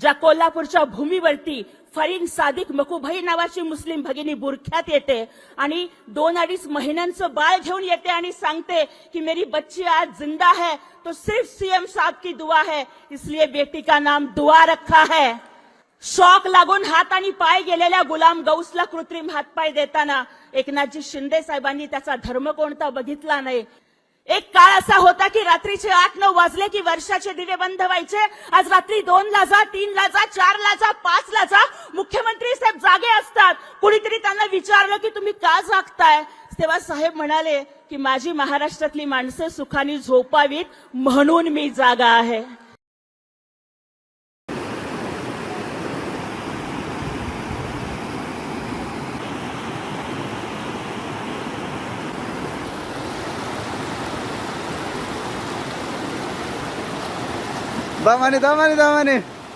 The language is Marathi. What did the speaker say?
ज्या कोल्हापूरच्या भूमीवरती फरीन सादिक मकुभाई नावाची मुस्लिम भगिनी बुरख्यात येते आणि दोन अडीच महिन्यांचं बाळ घेऊन येते आणि सांगते की मेरी बच्ची आज जिंदा है तो सिर्फ सीएम साहब की दुआ है इसलिए बेटी का नाम दुआ रखा है. शॉक लागून हात आणि पाय गेलेल्या गुलाम गौसला कृत्रिम हातपाय देताना एकनाथजी शिंदे साहेबांनी त्याचा धर्म कोणता बघितला नाही. एक काळ असा होता की रात्रीचे आठ नऊ वाजले की वर्षाचे दिवे बंद व्हायचे. आज रात्री दोन ला जा तीन ला जा चार ला जा पाच ला जा. मुख्यमंत्री साहेब जागे असतात. कुणीतरी त्यांना विचारलं की तुम्ही का जागताय? तेव्हा साहेब म्हणाले की माझी महाराष्ट्रातली माणसं सुखाने झोपावीत म्हणून मी जागा आहे. Dá mani, dá mani, dá mani.